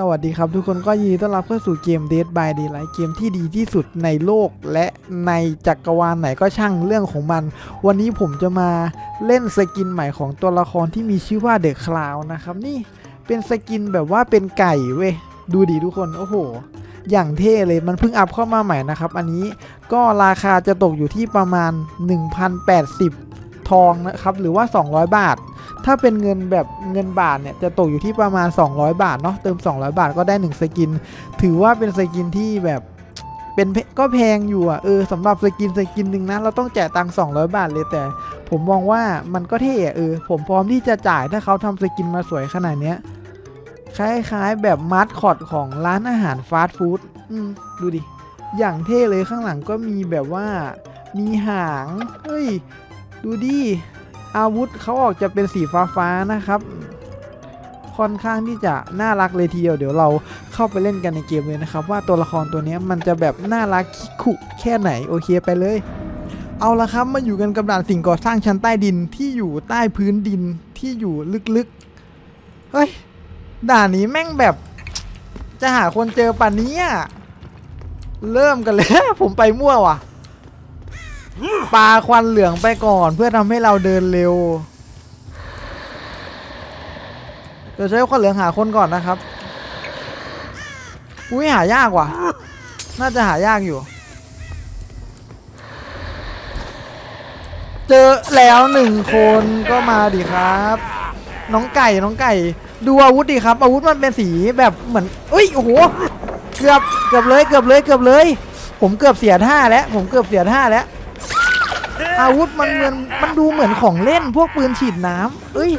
สวัสดีครับทุกคนก็ยินดีต้อนรับเข้าสู่เกม Dead by Daylight เกมที่ดีที่สุดในโลกและในจักรวาลไหนก็ช่างเรื่องของมัน วันนี้ผมจะมาเล่นสกินใหม่ของตัวละครที่มีชื่อว่าเดอะคลาวนะครับนี่เป็นสกินแบบว่าเป็นไก่เว้ยดูดีทุกคนโอ้โห อย่างเท่เลยมันเพิ่งอัพเข้ามาใหม่นะครับ อันนี้ก็ราคาจะตกอยู่ที่ประมาณ 1,080 ทองนะครับหรือว่า 200 บาท ถ้าเป็นเงินแบบเงินบาทเนี่ยจะตกอยู่ที่ประมาณ 200 บาทเนาะเติม 200 บาทก็ได้ 1 สกิน ถือว่าเป็นสกินที่แบบเป็นก็แพงอยู่อะเออสำหรับสกินสกินหนึ่งนะเราต้องจ่ายตังค์200 บาทเลยแต่ ผมมองว่ามันก็เท่เออผมพร้อมที่จะจ่ายถ้าเขาทำสกินมาสวยขนาดเนี้ยคล้ายๆแบบมาร์ทคอดของร้านอาหารฟาสต์ฟู้ดอืมดูดิ อย่างเท่เลยข้างหลังก็มีแบบว่ามีหาง เฮ้ย ดูดิ อาวุธเขาออกจะเป็นสีฟ้าฟ้าๆนะครับ ค่อนข้างที่จะน่ารักเลยทีเดียวเดี๋ยวเราเข้าไปเล่นกันในเกมเลยนะครับ ว่าตัวละครตัวนี้มันจะแบบน่ารักคิคุแค่ไหนโอเคไปเลย เอาละครับมาอยู่กันกับด่านสิ่งก่อสร้างชั้นใต้ดินที่อยู่ใต้พื้นดินที่อยู่ลึกๆเฮ้ยด่านนี้แม่งแบบจะหาคนเจอป่านนี้อะเริ่มกันเลยผมไปมั่วว่ะ ปาควันเหลืองไปก่อนเพื่อทำให้เราเดินเร็วเดี๋ยวใช้ควันเหลืองหาคนก่อนนะครับ อุ้ยหายากว่ะ น่าจะหายากอยู่ เจอแล้วหนึ่งคนก็มาดิครับ น้องไก่น้องไก่ ดูอาวุธดิครับ อาวุธมันเป็นสีแบบเหมือนอุ้ยโอ้โหเกือบเกือบเลยเกือบเลยเกือบเลย ผมเกือบเสียท่าแล้ว ผมเกือบเสียท่าแล้ว อาวุธมันเหมือนมันดูเหมือนของเล่นพวกปืนฉีดน้ำเอ้ย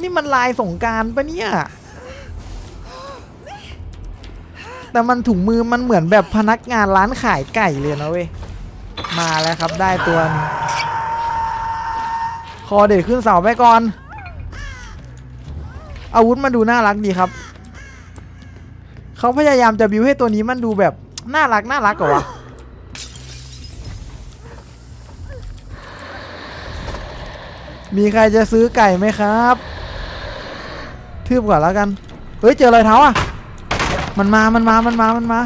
นี่มันลายสงการปะเนี่ย แต่มันถุงมือมันเหมือนแบบพนักงานร้านขายไก่เลยนะเว้ย มาแล้วครับได้ตัวคอเด็ดขึ้นเสาไปก่อน อาวุธมันดูน่ารักดีครับ เขาพยายามจะบิวให้ตัวนี้มันดูแบบน่ารักน่ารักกว่าวะ มีใครจะซื้อไก่ไหมครับทืบก่อนแล้วกัน เฮ้ยเจอรอยเท้าอะ มันมา มันมา มันมา มันมา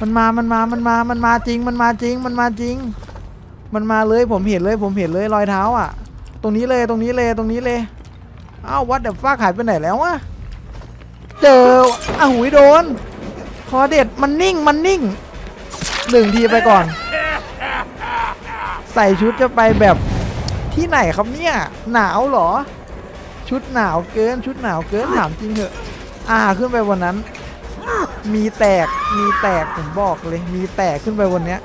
มันมา มันมา มันมา มันมาจริง มันมาจริง มันมาจริง มันมาเลยผมเห็นเลยผมเห็นเลยรอยเท้าอะ ตรงนี้เลยตรงนี้เลยตรงนี้เลย อ้าววัดเดฟ้าหายไปไหนแล้ววะ เจออ้าวหุยโดน คอเด็ดมันนิ่งมันนิ่งหนึ่งทีไปก่อน ใส่ชุดจะไปแบบ ที่ไหนครับเนี่ย หนาวเหรอ ชุดหนาวเกิน ชุดหนาวเกินถามจริงเถอะ อ่าขึ้นไปวันนั้น มีแตกมีแตกผมบอกเลย มีแตกขึ้นไปวันเนี้ย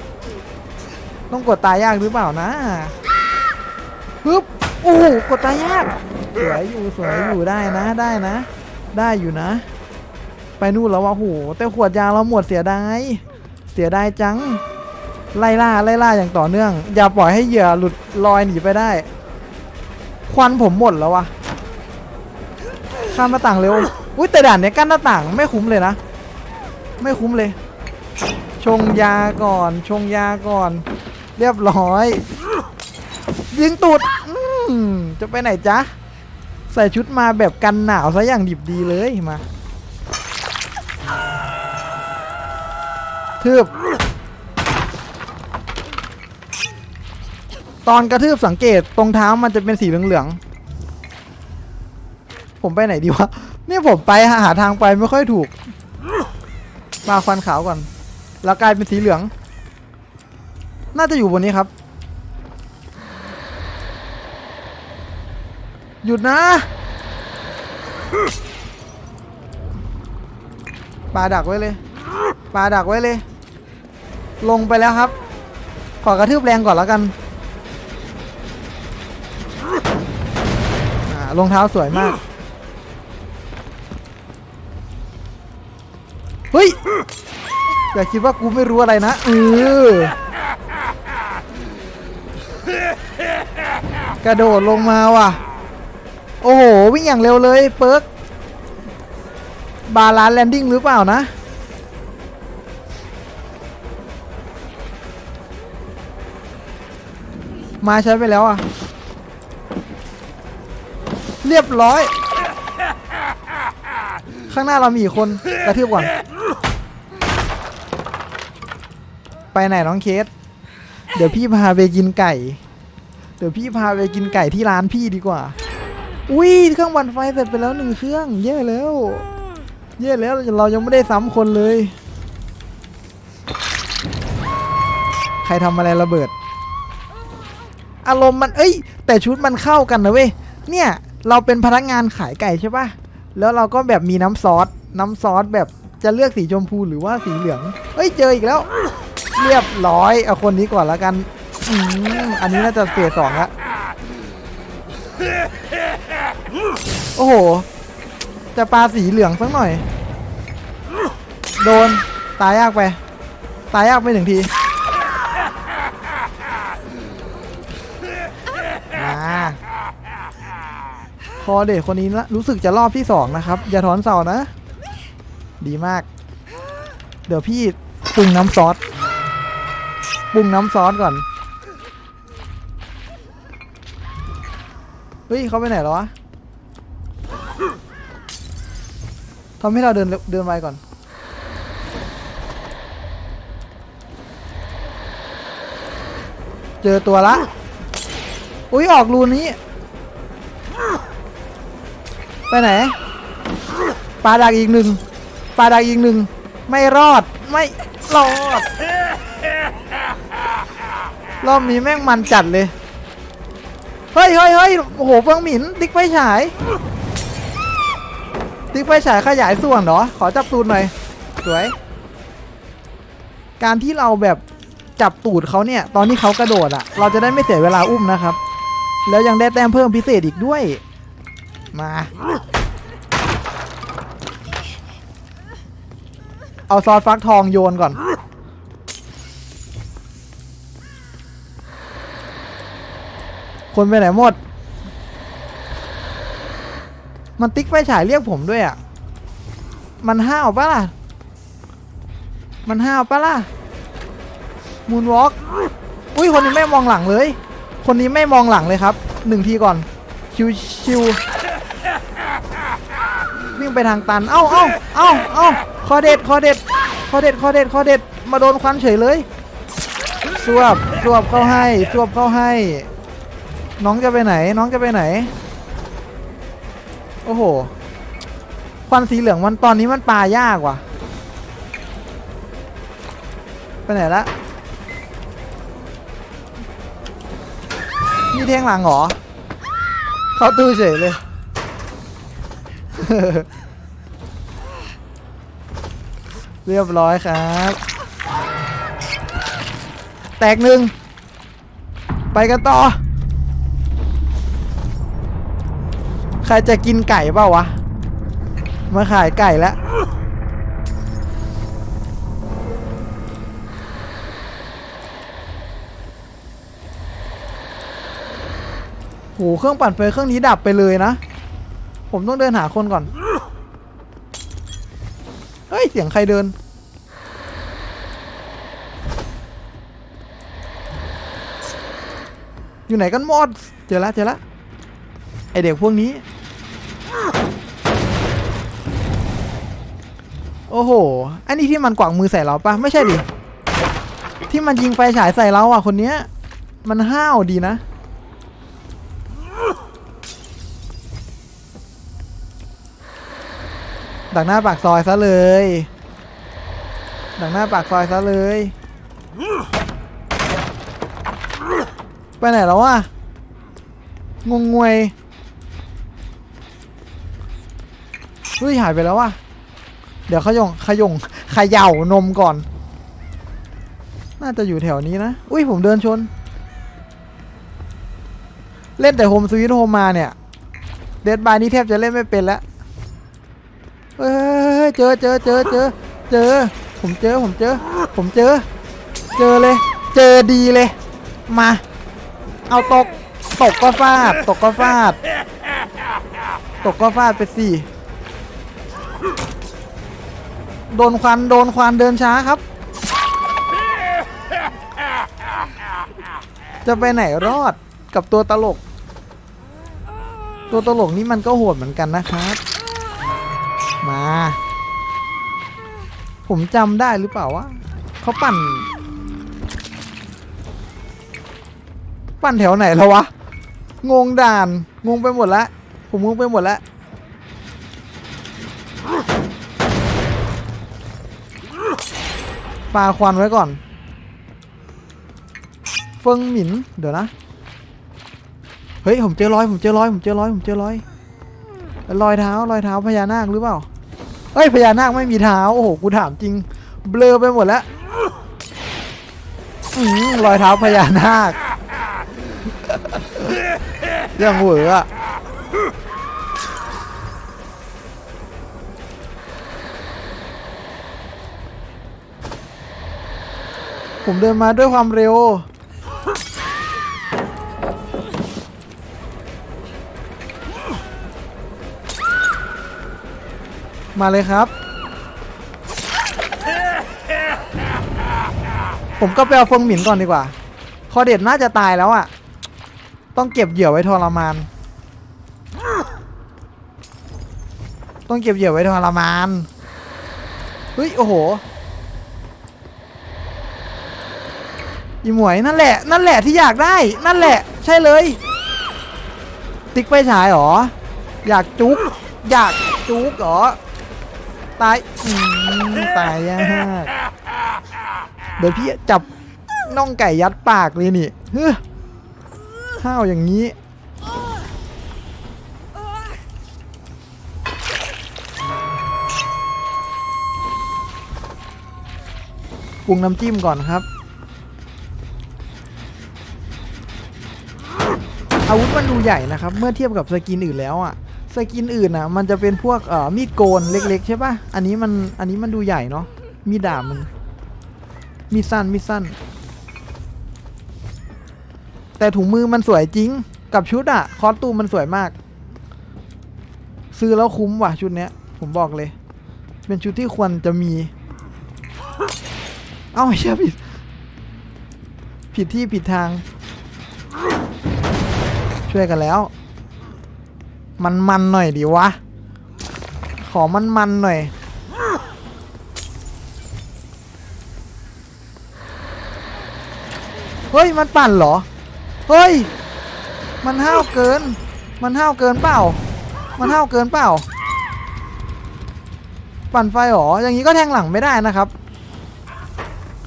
ต้องกดตายยากหรือเปล่านะฮึบโอ้กดตายยากสวยอยู่สวยอยู่ได้นะได้นะ ได้อยู่นะ ไปนู่นแล้ววะโหแต่ขวดยาเราหมดเสียดายเสียดายจัง ไล่ล่าไล่ล่าอย่างต่อเนื่อง อย่าปล่อยให้เหยื่อหลุดลอยหนีไปได้ ควันผมหมดแล้ววะข้ามหน้าต่างเร็วอุ้ยแต่ด่านเนี้ยกั้นหน้าต่างไม่คุ้มเลยนะ ไม่คุ้มเลย ชงยาก่อน ชงยาก่อน เรียบร้อย ยิงตูดจะไปไหนจ๊ะ ใส่ชุดมาแบบกันหนาวซะอย่างดิบดีเลยมาทืบ ตอนกระทืบสังเกตตรงเท้ามันจะเป็นสีเหลืองๆ ผมไปไหนดีวะ นี่ผมไปหาทางไปไม่ค่อยถูก มาควันขาวก่อน แล้วกลายเป็นสีเหลือง น่าจะอยู่บนนี้ครับ หยุดนะ ปลาดักไว้เลย ปลาดักไว้เลย ลงไปแล้วครับ ขอกระทืบแรงก่อนแล้วกัน อ่า รองเท้าสวยมาก เฮ้ย อย่าคิดว่ากูไม่รู้อะไรนะเออกระโดดลงมาว่ะ โอ้โห วิ่งอย่างเร็วเลยเปิร์กบาลานแลนดิ้งหรือเปล่านะ มาใช้ไปแล้วอะ เรียบร้อย ข้างหน้าเรามีอีกคนกระทืบก่อน ไปไหนน้องเคส เดี๋ยวพี่พาไปกินไก่ เดี๋ยวพี่พาไปกินไก่ที่ร้านพี่ดีกว่า อุ้ยเครื่องปั่นไฟเสร็จไปแล้วหนึ่งเครื่อง เย่แล้ว เย่แล้วเรายังไม่ได้ซ้ำคนเลย ใครทำอะไรระเบิดอารมณ์มันเอ้ย แต่ชุดมันเข้ากันนะเว้ยเนี่ย เราเป็นพนักงานขายไก่ใช่ปะแล้วเราก็แบบมีน้ำซอส น้ำซอสแบบจะเลือกสีชมพูหรือว่าสีเหลือง เอ้ยเจออีกแล้ว เรียบร้อยเอาคนนี้ก่อนแล้วกันอืมอันนี้น่าจะเฟสสองละโอ้โห จะปลาสีเหลืองสักหน่อย โดน ตายยากไป ตายยากไปหนึ่งที อเด็กคนนี้ละรู้สึกจะรอบที่สองนะครับ อย่าถอนเสานะ ดีมาก เดี๋ยวพี่ปรุงน้ำซอสปรุงน้ำซอสก่อน เฮ้ยเขาไปไหนแล้ววะทำให้เราเดินเร็วเดินไปก่อน เจอตัวละ อุ้ยออกรูนี้ ไปไหนปลาดักอีกหนึ่งปลาดักอีกหนึ่งไม่รอดไม่รอดรอบนี้แม่งมันจัดเลยเฮ้ยเฮ้ยเฮ้ยโอ้โหเฟังหมินติ๊กไฟฉายติ๊กไฟฉายขยายส่วนเหรอขอจับตูดหน่อยสวย การที่เราแบบจับตูดเขาเนี่ย ตอนที่เขากระโดดอะเราจะได้ไม่เสียเวลาอุ้มนะครับ แล้วยังได้แต้มเพิ่มพิเศษอีกด้วย มา เอาซอสฟักทองโยนก่อน คนไปไหนหมด มันติ๊กไฟฉายเรียกผมด้วยอะ มันห้าวปะล่ะ มันห้าวปะล่ะ มูนวอล์กอุ้ยคนนี้ไม่มองหลังเลย คนนี้ไม่มองหลังเลยครับ หนึ่งทีก่อน ชิวชิว วิ่งไปทางตัน เอ้าเอ้าเอ้าเอ้าคอเด็ดคอเด็ดคอเด็ดคอเด็ดคอเด็ดมาโดนควันเฉยเลยสวบสวบเข้าให้สวบเข้าให้ น้องจะไปไหน น้องจะไปไหน โอ้โห ควันสีเหลืองมันตอนนี้มันปลายากว่ะ ไปไหนละมีแทงหลังเหรอ เขาตู้เฉยเลย เรียบร้อยครับ แตกหนึ่ง ไปกันต่อ ใครจะกินไก่เปล่าวะ มาขายไก่แล้วโหเครื่องปั่นไฟเครื่องนี้ดับไปเลยนะ ผมต้องเดินหาคนก่อน เฮ้ย เสียงใครเดิน อยู่ไหนกันหมด เจอแล้วเจอแล้วไอเด็กพวกนี้ โอ้โห อันนี้ที่มันกวักมือใส่เราปะไม่ใช่ดิ ที่มันยิงไฟฉายใส่เราอะคนเนี้ย มันห้าวดีนะ ดักหน้าปากซอยซะเลย ดักหน้าปากซอยซะเลย ไปไหนแล้ววะงงงวยเฮ้ยหายไปแล้ววะเดี๋ยวขยงขยงขย่านมก่อน น่าจะอยู่แถวนี้นะ อุ้ยผมเดินชน เล่นแต่โฮมสวีทโฮมมาเนี่ย เดดบายนี้แทบจะเล่นไม่เป็นแล้ว เฮ้ยเจอเจอเจอเจอเจอ ผมเจอผมเจอ ผมเจอ เจอเลย เจอดีเลย มา เอาตก ตกก็ฟาด ตกก็ฟาด ตกก็ฟาดไปสิโดนควันโดนควันเดินช้าครับ จะไปไหนรอดกับตัวตลก ตัวตลกนี่มันก็โหดเหมือนกันนะครับ มา ผมจำได้หรือเปล่าว่าเขาปั่น ปั่นแถวไหนแล้ววะ งงด่าน งงไปหมดแล้วผมงงไปหมดแล้วปาควันไว้ก่อน เฟิงหมิน เดี๋ยวนะ เฮ้ย ผมเจอรอย ผมเจอรอย ผมเจอรอย ผมเจอรอย รอยเท้า รอยเท้าพญานาคหรือเปล่า เฮ้ยพญานาคไม่มีเท้าโอ้โหกูถามจริง เบลอไปหมดแล้วอืมรอยเท้าพญานาคเรื่องเหวออะผมเดินมาด้วยความเร็ว มาเลยครับ ผมก็ไปเอาฟงหมินก่อนดีกว่า คอเด็ดน่าจะตายแล้วอะ ต้องเก็บเหยื่อไว้ทรมาน ต้องเก็บเหยื่อไว้ทรมาน เฮ้ย โอ้โหอีหมวยนั่นแหละ นั่นแหละที่อยากได้ นั่นแหละ ใช่เลย ติ๊กไฟฉายหรอ อยากจุก อยากจุกหรอ ตายอืมตายยากเดี๋ยวพี่จับน่องไก่ยัดปากเลยนี่เฮ้อห้าวอย่างนี้ ปรุงน้ำจิ้มก่อนครับ อาวุธมันดูใหญ่นะครับ เมื่อเทียบกับสกินอื่นแล้วอะ สกินอื่นอะ มันจะเป็นพวกเอ่อมีดโกนเล็ก ๆ ใช่ปะอันนี้มันอันนี้มันดูใหญ่เนาะมีดาบมัน มีสั้นมีสั้น แต่ถุงมือมันสวยจริงกับชุดอะ คอสตูมมันสวยมาก ซื้อแล้วคุ้มว่ะชุดเนี้ย ผมบอกเลย เป็นชุดที่ควรจะมี เอ้าเชื่อผิด ผิดที่ผิดทาง ช่วยกันแล้ว มันมันหน่อยดิวะ ขอมันมันหน่อย เฮ้ย มันปั่นเหรอ เฮ้ย มันห้าวเกิน มันห้าวเกินเปล่า มันห้าวเกินเปล่า ปั่นไฟเหรอ อย่างนี้ก็แทงหลังไม่ได้นะครับ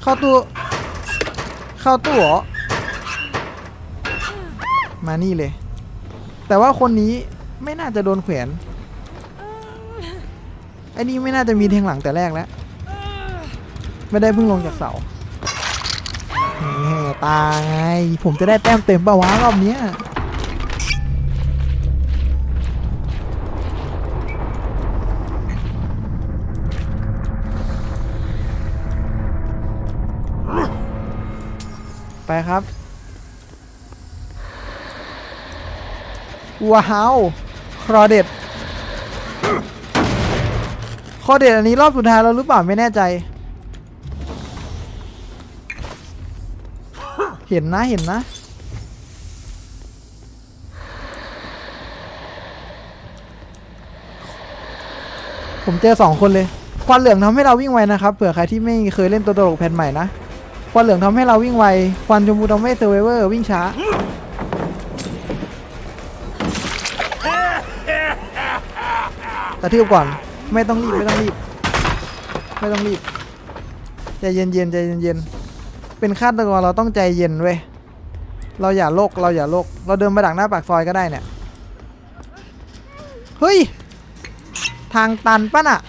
เข้าตู้ เข้าตู้เหรอ มานี่เลยแต่ว่าคนนี้ ไม่น่าจะโดนแขวนไอ้นี่ไม่น่าจะมีแทงหลังแต่แรกแล้ว ไม่ได้เพิ่งลงจากเสาแหมตายไงผมจะได้แต้มเต็มปะวะรอบเนี้ยไปครับ ว้าว ครอเด็ดครอเด็ดอันนี้รอบสุดท้ายแล้วหรือเปล่าไม่แน่ใจ เห็นนะเห็นนะผมเจอสองคนเลยควันเหลืองทำให้เราวิ่งไวนะครับ เผื่อใครที่ไม่เคยเล่นตัวตลกแผ่นใหม่นะ ควันเหลืองทำให้เราวิ่งไว ควันชมพูทำให้เซอร์เวอร์วิ่งช้า กระทืบก่อน ไม่ต้องรีบไม่ต้องรีบ ไม่ต้องรีบใจเย็นเย็นๆใจเย็นเย็นๆเป็นฆาตกรเราต้องใจเย็นเว้ยเราอย่าโลกเราอย่าโลกเราเดินมาดักหน้าปากซอยก็ได้เนี่ยเฮ้ยทางตันปะน่ะ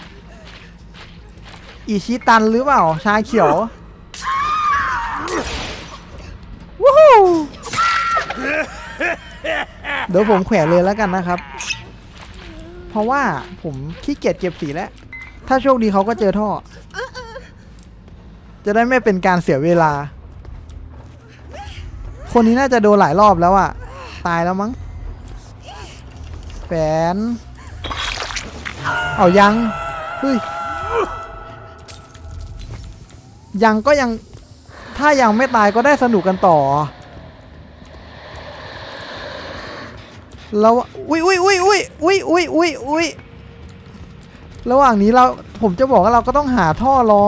อีชิตันหรือเปล่าชาเขียววู้เดี๋ยวผมแขวนเลยแล้วกันนะครับ ราะว่าผมขี้เกียจเก็บสีแล้ว ถ้าโชคดีเขาก็เจอท่อ จะได้ไม่เป็นการเสียเวลา คนนี้น่าจะโดนหลายรอบแล้วอะตายแล้วมั้งแฟนเอายังเฮ้ยยังก็ยังถ้ายังไม่ตายก็ได้สนุกกันต่อ เราอุ้ยอุ้ยอุ้ยอุ้ยอุ้ยอุ้ยอุ้ยอุ้ยระหว่างนี้เราผมจะบอกว่าเราก็ต้องหาท่อรอ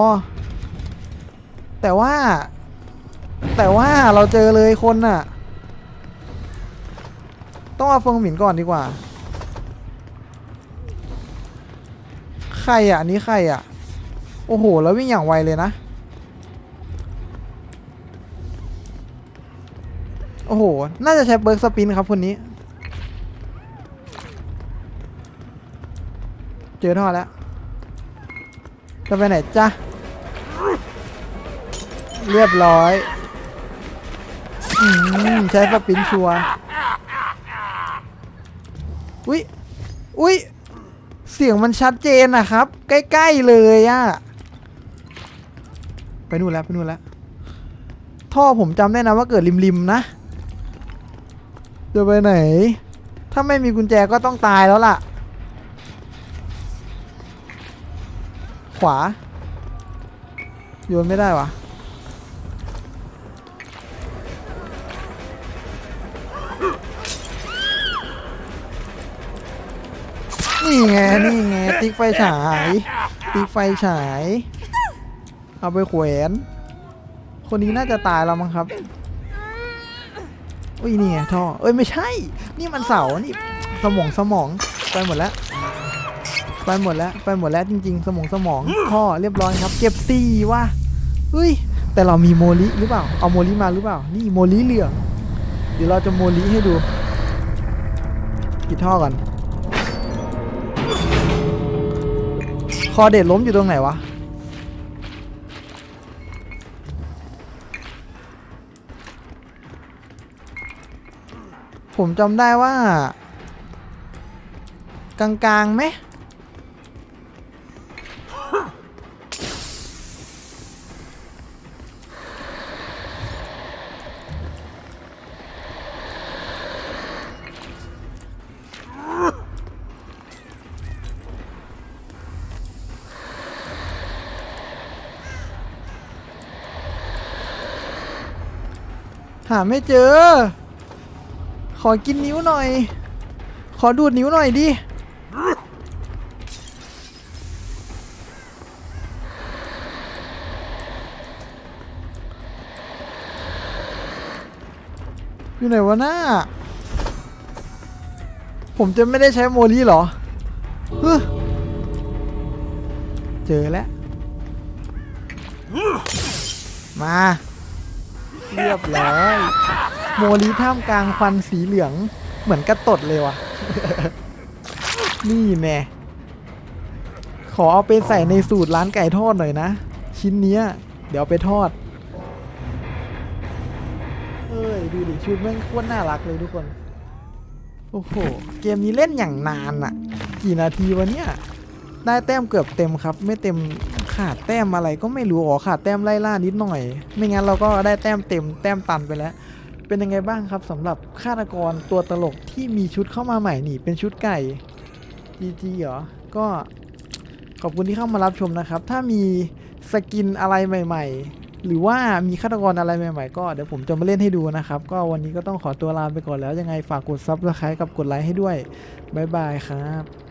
แต่ว่า แต่ว่าเราเจอเลยคนน่ะ ต้องเอาเฟิงหมินก่อนดีกว่า ใครอะอันนี้ใครอะ โอ้โห แล้ววิ่งอย่างไวเลยนะ โอ้โห น่าจะใช้เบิร์กสปินครับคนนี้ เจอท่อแล้ว จะไปไหนจ๊ะเรียบร้อยอืมใช้สปินชัวร์อุ้ยอุ้ยเสียงมันชัดเจนนะครับ ใกล้ ๆ เลยอะไปนู่นแล้ว ไปนู่นแล้ว ท่อผมจำได้นะว่าเกิดริม ๆ นะจะไปไหน ถ้าไม่มีกุญแจก็ต้องตายแล้วล่ะ ขวา โยนไม่ได้วะนี่ไง นี่ไง ติ๊กไฟฉาย ติ๊กไฟฉาย เอาไปแขวน คนนี้น่าจะตายแล้วมั้งครับอุ้ยนี่ไงท่อ เอ้ยไม่ใช่ นี่มันเสา นี่ สมองสมองไปหมดแล้ว ไปหมดแล้วไปหมดแล้วจริงๆ สมองสมองท่อเรียบร้อยครับ เก็บสี่ว่ะเฮ้ย แต่เรามีโมลิหรือเปล่า เอาโมลิมาหรือเปล่า นี่โมลิเหลืองเดี๋ยวเราจะโมลิให้ดูปิดท่อก่อนคอเด็ดล้มอยู่ตรงไหนวะผมจำได้ว่า กลางๆไหม หาไม่เจอ ขอกินนิ้วหน่อย ขอดูดนิ้วหน่อยดิ อยู่ไหนวะหน้า ผมจะไม่ได้ใช้โมลีเหรอ เจอแล้ว มา เรียบร้อยโมลีท่ามกลางควันสีเหลืองเหมือนกระตดเลยว่ะ นี่แน่ขอเอาไปใส่ในสูตรร้านไก่ทอดหน่อยนะ ชิ้นเนี้ย เดี๋ยวไปทอด เอ้ย ดูดิชุดแม่งโคตรน่ารักเลยทุกคน โอ้โห เกมนี้เล่นอย่างนานอะกี่นาทีวะเนี่ย ได้แต้มเกือบเต็มครับ ไม่เต็ม ขาดแต้มอะไรก็ไม่รู้อ๋อขาดแต้มไล่ล่านิดหน่อย ไม่งั้นเราก็ได้แต้มเต็มแต้มตันไปแล้ว เป็นยังไงบ้างครับสำหรับฆาตกรตัวตลกที่มีชุดเข้ามาใหม่นี่ เป็นชุดไก่ GG เหรอ ก็ขอบคุณที่เข้ามารับชมนะครับ ถ้ามีสกินอะไรใหม่ ๆ หรือว่ามีฆาตกรอะไรใหม่ ๆ ก็เดี๋ยวผมจะมาเล่นให้ดูนะครับ ก็วันนี้ก็ต้องขอตัวลาไปก่อนแล้วยังไงฝากกดซับสไครต์กับกดไลค์ให้ด้วยบ๊ายบายครับ